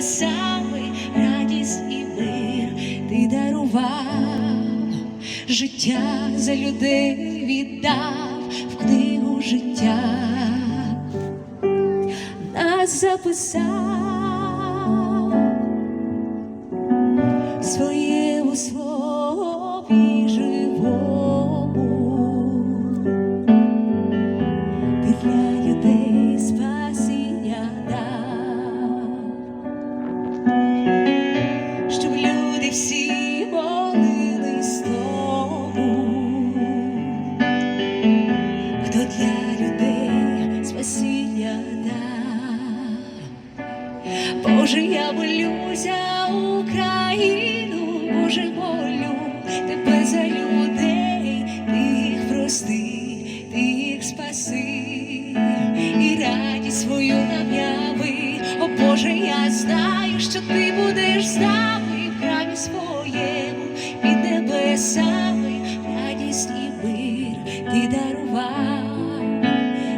небесами радість і мир ти дарував, життя за людей віддав в книгу життя, нас записав. Своєму слові щоб люди всі молились тому, хто для людей спасіння дав. Боже, я молюся Україну, Боже, молю свою нам. О Боже, я знаю, що ти будеш з нами в храмі своєму, під небесами, радість і мир ти дарував,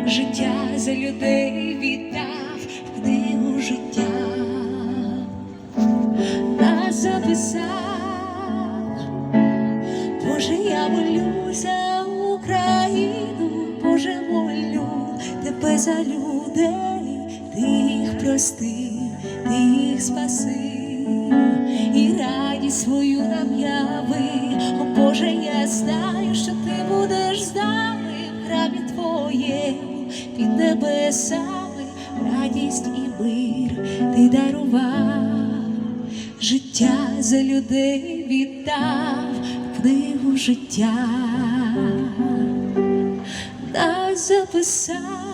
життя за людей віддав в книгу життя нас записав. Боже, я молю за Україну, Боже, молю тебе за людей, ти їх прости, ти їх спаси, і радість свою нам яви. О Боже, я знаю, що ти будеш з нами в храмі твоєму, під небесами, радість і мир ти дарував. Життя за людей віддав книгу життя, нас записав